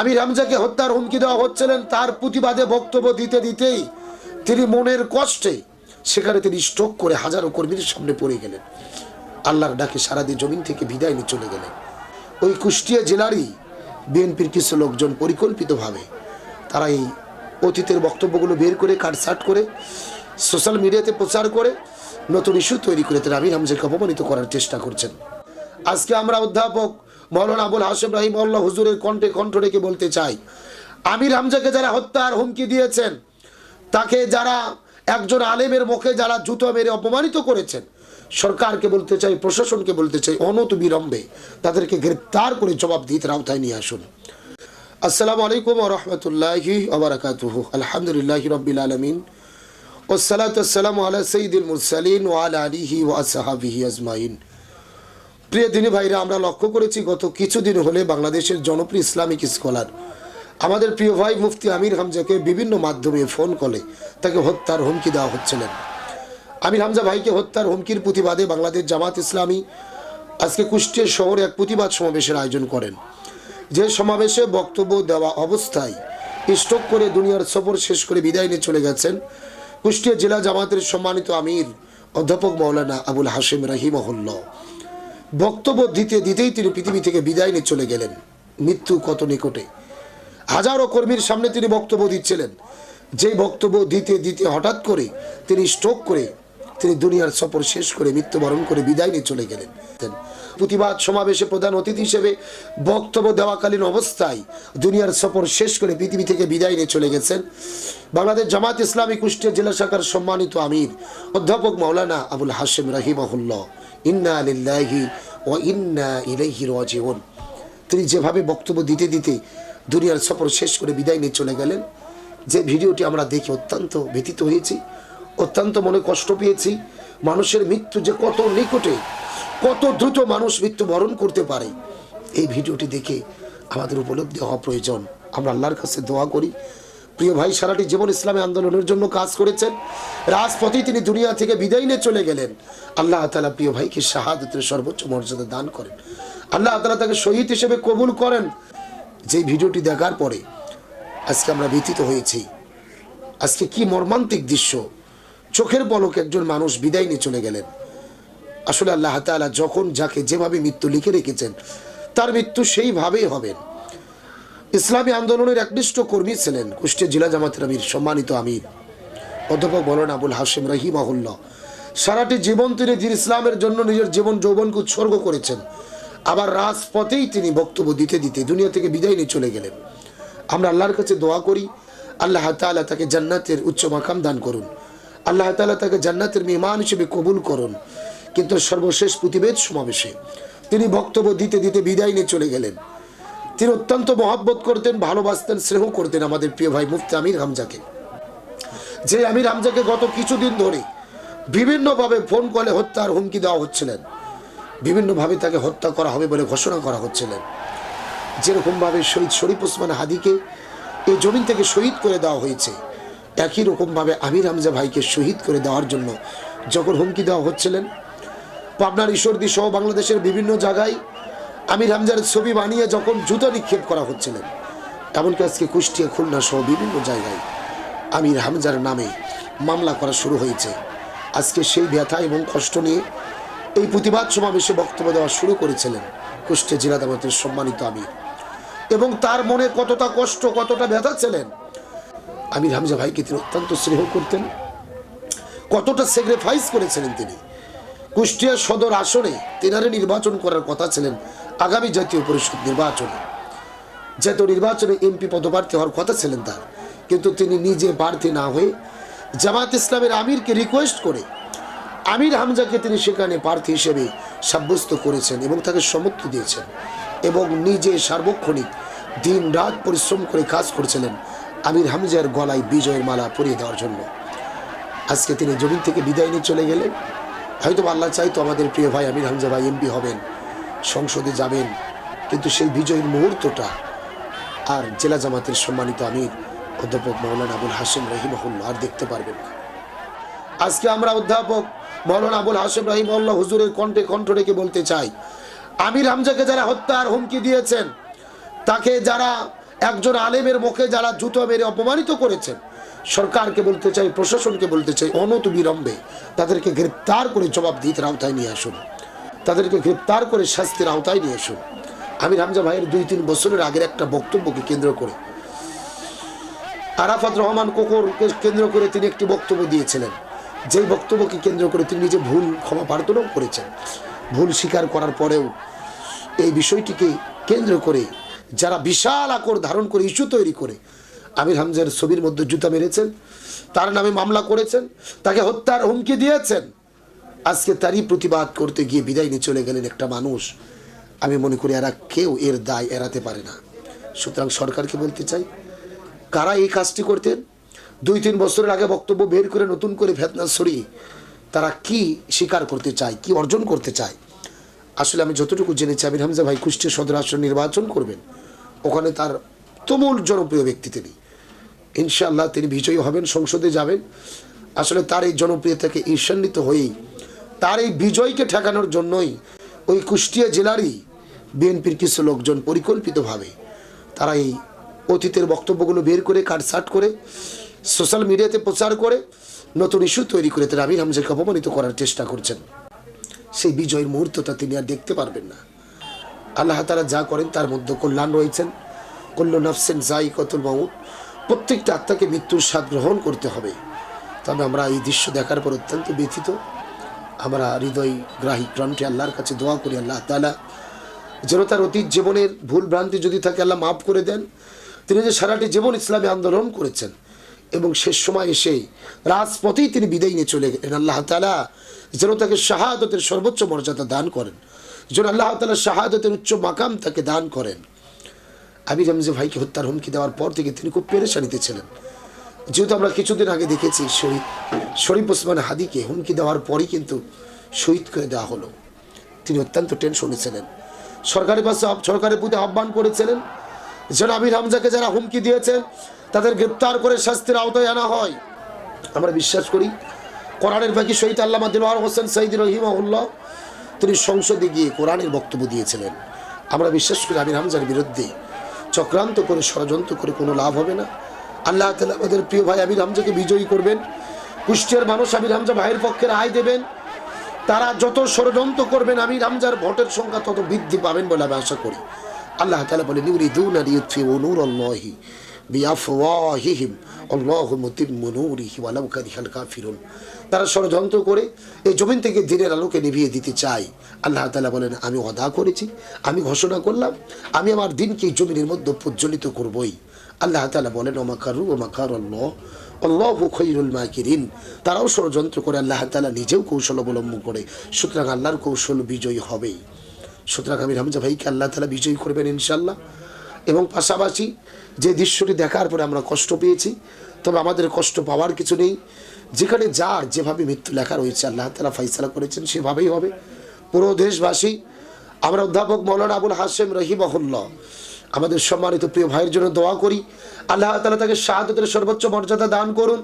আমির হামজাকে হত্যার হুমকি দেওয়া হচ্ছিলেন, তার প্রতিবাদে বক্তব্য দিতে দিতেই তিনি মনের কষ্টে সেখানে তিনি স্ট্রোক করে হাজারো কর্মীর সামনে পড়ে গেলেন। আল্লাহর ডাকে সারাদিন জমিন থেকে বিদায় নিয়ে চলে গেলেন। ওই কুষ্টিয়া জেলারই বিএনপির কিছু লোকজন পরিকল্পিতভাবে তারা এই অতীতের বক্তব্যগুলো বের করে কাটসাট করে সোশ্যাল মিডিয়াতে প্রচার করে, নতুন ইস্যু তৈরি করে তারা আমির হামজাকে অপমানিত করার চেষ্টা করছেন। আজকে আমরা অধ্যাপক মৌলানা আবুল হাসেম রাহিম আল্লাহ হুজুরের কণ্ঠে কণ্ঠ রেখে বলতে চাই। আমির হামজাকে যারা হত্যার হুমকি দিয়েছেন, তাকে যারা একজন আলেমের মুখে যারা জুতো মেরে অপমানিত করেছেন, সরকারকে বলতে চাই, প্রশাসনকে বলতে চাই, অনত বিলম্বে তাদেরকে গ্রেপ্তার করে জবাব দিতে আওতায় নিয়ে আসুন। আসসালামু আলাইকুম রহমতুল্লাহি ওবরাকাতুহু আলহামদুলিল্লাহ রবিল আলমিন। ওসালাত আসসালামু আলা সঈদুল মুরসালিন ওয়াল আলিহি ওয়াসাহাবিহি আজমাইন। প্রিয় দিনী ভাইরা, আমরা লক্ষ্য করেছি গত কিছুদিন হলে বাংলাদেশের জনপ্রিয় ইসলামিক স্কলার। আমাদের প্রিয় ভাই মুফতি আমির হামজাকে বিভিন্ন মাধ্যমে ফোন কলে তাকে হত্যার হুমকি দেওয়া হচ্ছিলেন। আমির হামজা ভাইকে হত্যার হুমকির প্রতিবাদে বাংলাদেশ জামাত ইসলামী আজকে কুষ্টিয়া শহরে এক প্রতিবাদ সমাবেশের আয়োজন করেন। যে সমাবেশে বক্তব্য দেওয়া অবস্থায় স্টক করে দুনিয়ার সফর শেষ করে বিদায় নিয়ে চলে গেছেন কুষ্টিয়া জেলা জামাতের সম্মানিত আমির অধ্যাপক মৌলানা আবুল হাসিম রাহিমহল্লা বক্তব্য দিতে দিতেই তিনি পৃথিবী থেকে বিদায় নিয়ে চলে গেলেন। মৃত্যু কত নিকটে? হাজারো কর্মীর সামনে তিনি বক্তব্য দিচ্ছিলেন। যেই বক্তব্য দিতে দিতে হঠাৎ করে তিনি স্ট্রোক করে তিনি দুনিয়ার সফর শেষ করে মৃত্যুবরণ করে বিদায় নিয়ে চলে গেলেন। প্রতিবাদ সমাবেশে প্রধান অতিথি হিসেবে বক্তব্য দেওয়াকালীন অবস্থায় দুনিয়ার সফর শেষ করে পৃথিবী থেকে বিদায় নিয়ে চলে গেছেন বাংলাদেশ জামাত ইসলামী কুষ্টিয়া জেলা শাখার সম্মানিত আমির অধ্যাপক মাওলানা আবুল হাসিম রাহিমাহুল্লাহ। ইন্না আলিল্লাহি ও ইন্না ইলাইহি রাজিউন। তিনি যেভাবে বক্তব্য দিতে দিতে দুনিয়ার সফর শেষ করে বিদায় নিয়ে চলে গেলেন, যে ভিডিওটি আমরা দেখে অত্যন্ত ব্যথিত হয়েছি, অত্যন্ত মনে কষ্ট পেয়েছি, মানুষের মৃত্যু যে কত নিকটে, কত দ্রুত মানুষ মৃত্যুবরণ করতে পারে, এই ভিডিওটি দেখে আমাদের উপলব্ধি হওয়া প্রয়োজন। আমরা আল্লাহর কাছে দোয়া করি প্রিয় ভাই, সারাটি জীবন ইসলামী আন্দোলনের জন্য কাজ করেছেন। রাজপথেই তিনি দুনিয়া থেকে বিদায় নিয়ে চলে গেলেন। আল্লাহ তালা প্রিয় ভাইকে শাহাদতের সর্বোচ্চ মর্যাদা দান করেন। আল্লাহ তালা তাকে শহীদ হিসেবে কবুল করেন। যে ভিডিওটি দেখার পরে আজকে আমরা ব্যথিত হয়েছি। আজকে কি মর্মান্তিক দৃশ্য। চোখের পলকে একজন মানুষ বিদায় নিয়ে চলে গেলেন। আসলে আল্লাহ তাআলা যখন যাকে যেভাবে মৃত্যু লিখে রেখেছেন, তার মৃত্যু সেইভাবেই হবেন ইসলামী আন্দোলনের একনিষ্ঠ কর্মী ছিলেন কুষ্টিয়া জেলা জামাতের আমির, সম্মানিত আমির। অধ্যাপক বলেন আবুল হাসিম রহিমাহুল্লাহ। সারাটি জীবন তিনি দিন ইসলামের জন্য নিজের জীবন যৌবনকে উৎসর্গ করেছেন। আবার রাজপথেই তিনি বক্তব্য দিতে দিতে দুনিয়া থেকে বিদায় নিয়ে চলে গেলেন। আমরা আল্লাহর কাছে দোয়া করি, আল্লাহ তাআলা তাকে জান্নাতের উচ্চ মাকাম দান করুন। আল্লাহ তাআলা তাকে জান্নাতের মেহমান হিসেবে কবুল করুন। কিন্তু সর্বশেষ প্রতিবেদ সমাবেশে তিনি বক্তব্য দিতে দিতে বিদায় নিয়ে চলে গেলেন। তিনি অত্যন্ত মহাব্বত করতেন, ভালোবাসতেন, স্নেহ করতেন আমাদের প্রিয় ভাই মুফতি আমির হামজাকে। যে আমির হামজাকে গত কিছুদিন ধরে বিভিন্নভাবে ফোন কলে হত্যার হুমকি দেওয়া হচ্ছিলেন, বিভিন্নভাবে তাকে হত্যা করা হবে বলে ঘোষণা করা হচ্ছিলেন। যেরকমভাবে শহীদ শরীফ ওসমান হাদিকে এই জমিন থেকে শহীদ করে দেওয়া হয়েছে, একই রকমভাবে আমির হামজা ভাইকে শহীদ করে দেওয়ার জন্য যখন হুমকি দেওয়া হচ্ছিলেন, পাবনার ঈশ্বরদী সহ বাংলাদেশের বিভিন্ন জায়গায় আমির হামজার ছবি বানিয়ে যখন জুতো নিক্ষেপ করা হচ্ছিলেন, এমনকি আজকে কুষ্টিয়া, খুলনা সহ বিভিন্ন জায়গায় আমির হামজার নামে মামলা করা শুরু হয়েছে। আজকে সেই ব্যথা এবং কষ্ট নিয়ে এই প্রতিবাদ সমাবেশে বক্তব্য দেওয়া শুরু করেছিলেন কুষ্টিয়া জেলা দামাতের সম্মানিত আমির। এবং তার মনে কতটা কষ্ট, কতটা ব্যথা ছিলেন? আমির হামজা ভাইকে তিনি অত্যন্ত স্নেহ করতেন। কতটা স্যাক্রিফাইস করেছিলেন তিনি? কুষ্টিয়া সদর আসনে তেনারে নির্বাচন করার কথা ছিলেন আগামী জাতীয় পরিষদ নির্বাচনে। জাতীয় নির্বাচনে এমপি পদপ্রার্থী হওয়ার কথা ছিলেন তার, কিন্তু তিনি নিজে প্রার্থী না হয়ে জামাত ইসলামের আমিরকে রিকোয়েস্ট করে আমির হামজাকে তিনি সেখানে প্রার্থী হিসেবে সাব্যস্ত করেছেন এবং তাকে সমর্থন দিয়েছেন এবং নিজে সার্বক্ষণিক দিন রাত পরিশ্রম করে কাজ করছিলেন আমির হামজার গলায় বিজয়ের মালা পরিয়ে দেওয়ার জন্য। আজকে তিনি জমিন থেকে বিদায় নিয়ে চলে গেলেন। হয়তো আল্লাহ চাইতো আমাদের প্রিয় ভাই আমির হামজা ভাই এমপি হবেন। সংসদে যাবেন। কিন্তু সেই বিজয়ের মুহূর্তটা আর জেলা জামাতের সম্মানিত আমির, অধ্যাপক মৌলানা আবুল হাসিম রহিমহুল্লাহ আর দেখতে পারবেন না। আজকে আমরা অধ্যাপক মৌলানা আবুল হাসিম রহিমউল্লাহ হুজুরের কণ্ঠে কণ্ঠ রেখে বলতে চাই, আমির হামজাকে যারা হত্যার হুমকি দিয়েছেন, তাকে যারা একজন আলেমের মুখে যারা জুতো মেরে অপমানিত করেছেন, সরকারকে বলতে চাই, প্রশাসনকে বলতে চাই অনত বিলম্বে তাদেরকে গ্রেপ্তার করে জবাব দিতে আওতায় নিয়ে আসুন। তাদেরকে গ্রেপ্তার করে শাস্তির আওতায় নিয়ে আসুন আমি রামজা ভাইয়ের দুই তিন বছরের আগের একটা বক্তব্যকে কেন্দ্র করে, আরাফাত রহমান কোকরকে কেন্দ্র করে তিনি একটি বক্তব্য দিয়েছিলেন। যেই বক্তব্যকে কেন্দ্র করে তিনি নিজে ভুল, ক্ষমা প্রার্থনাও করেছেন। ভুল স্বীকার করার পরেও এই বিষয়টিকে কেন্দ্র করে যারা বিশাল আকর ধারণ করে ইস্যু তৈরি করে, আমির হামজার ছবির মধ্যে জুতা মেরেছেন, তার নামে মামলা করেছেন, তাকে হত্যার হুমকি দিয়েছেন। আজকে তারই প্রতিবাদ করতে গিয়ে বিদায় নিয়ে চলে গেলেন একটা মানুষ। আমি মনে করি এরা কেউ এর দায় এড়াতে পারে না। সুতরাং সরকারকে বলতে চাই, কারা এই কাজটি করতেন? দুই তিন বছরের আগে বক্তব্য বের করে নতুন করে ভেতনা সরিয়ে তারা কি স্বীকার করতে চায়, কি অর্জন করতে চায়? আসলে আমি যতটুকু জেনেছি, আমির হামজা ভাই কুষ্টিয়া সদর আসন নির্বাচন করবেন, ওখানে তার তুমুল জনপ্রিয় ব্যক্তি তিনি। ইনশাআল্লাহ তিনি বিজয়ী হবেন, সংসদে যাবেন। আসলে তার এই জনপ্রিয়তাকে ঈর্ষান্বিত হয়েই তার এই বিজয়কে ঠেকানোর জন্যই ওই কুষ্টিয়া জেলারই বিএনপির কিছু লোকজন পরিকল্পিতভাবে তারা এই অতীতের বক্তব্যগুলো বের করে কাটসাট করে সোশ্যাল মিডিয়াতে প্রচার করে, নতুন ইস্যু তৈরি করে তারা আমির হামজাকে অপমানিত করার চেষ্টা করছেন। সেই বিজয়ের মুহূর্তটা তিনি আর দেখতে পারবেন না। আল্লাহ তারা যা করেন তার মধ্যে কল্যাণ রয়েছেন। কল্য নফসেন জাই কতুল মাউত, প্রত্যেকটা আত্মাকে মৃত্যুর স্বাদ গ্রহণ করতে হবে। তবে আমরা এই দৃশ্য দেখার পর অত্যন্ত ব্যথিত। আমরা হৃদয় গ্রাহী গ্রন্থে আল্লাহর কাছে দোয়া করি, আল্লাহ তালা যেন তার অতীত জীবনের ভুল ভ্রান্তি যদি থাকে, আল্লাহ মাফ করে দেন। তিনি যে সারাটি জীবন ইসলামী আন্দোলন করেছেন এবং শেষ সময় এসে রাজপথেই তিনি বিদায় নিয়ে চলে গেলেন। আল্লাহ তালা যেন তাকে শাহাদতের সর্বোচ্চ মর্যাদা দান করেন। যেন আল্লাহ তালা শাহাদতের উচ্চ মাকাম তাকে দান করেন। আবির হামজা ভাইকে হত্যার হুমকি দেওয়ার পর থেকে তিনি খুব পেরেশানিতে ছিলেন। যেহেতু আমরা কিছুদিন আগে দেখেছি শহীদ শরীফ ওসমান হাদিকে হুমকি দেওয়ার পরই কিন্তু শহীদ করে দেওয়া হলো। তিনি অত্যন্ত টেনশনে ছিলেন। সরকারের পাশে সরকারের প্রতি আহ্বান করেছিলেন যেন আবির হামজাকে যারা হুমকি দিয়েছেন তাদের গ্রেপ্তার করে শাস্তির আওতায় আনা হয়। আমরা বিশ্বাস করি, কোরআনের বাকি শহীদ আল্লামা দিলওয়ার হোসেন সঈদ রহিমাউল্লাহ তিনি সংসদে গিয়ে কোরআনের বক্তব্য দিয়েছিলেন। আমরা বিশ্বাস করি আমির হামজার বিরুদ্ধে চক্রান্ত করে ষড়যন্ত্র করে কোনো লাভ হবে না। আল্লাহ তালা আমাদের প্রিয় ভাই আমির হামজাকে বিজয়ী করবেন। কুষ্টিয়ার মানুষ আমির হামজা ভাইয়ের পক্ষে রায় দেবেন। তারা যত ষড়যন্ত্র করবেন আমির হামজার ভোটের সংখ্যা তত বৃদ্ধি পাবেন বলে আমি আশা করি। আল্লাহ তালা বলে ওয়ালাউ কারিহাল কাফিরুন। তারা ষড়যন্ত্র করে এই জমিন থেকে দিনের আলোকে নিভিয়ে দিতে চাই আল্লাহ তালা বলেন, আমি অদা করেছি, আমি ঘোষণা করলাম, আমি আমার দিনকে জমিনের মধ্যে প্রজ্বলিত করবই। আল্লাহ তালা বলেন ওমাকারু ওমাকার আল্লাহ। আল্লাহ খৈরুল মাকিরিন। তারাও ষড়যন্ত্র করে আল্লাহ তালা নিজেও কৌশল অবলম্বন করে। সুতরাং আল্লাহর কৌশল বিজয়ী হবেই। সুতরাং আমি হামজা ভাইকে আল্লাহ তালা বিজয়ী করবেন ইনশাল্লাহ এবং পাশাপাশি যে দৃশ্যটি দেখার পরে আমরা কষ্ট পেয়েছি, তবে আমাদের কষ্ট পাওয়ার কিছু নেই। যেখানে যার যেভাবে মৃত্যু লেখা রয়েছে, আল্লাহ তালা ফাইসলা করেছেন, সেভাবেই হবে। পুরো দেশবাসী, আমরা অধ্যাপক মৌলানা আবুল হাসেম রহিমহল্লা আমাদের সম্মানিত প্রিয় ভাইয়ের জন্য দোয়া করি। আল্লাহ তালা তাকে শাহাদতের সর্বোচ্চ মর্যাদা দান করুন।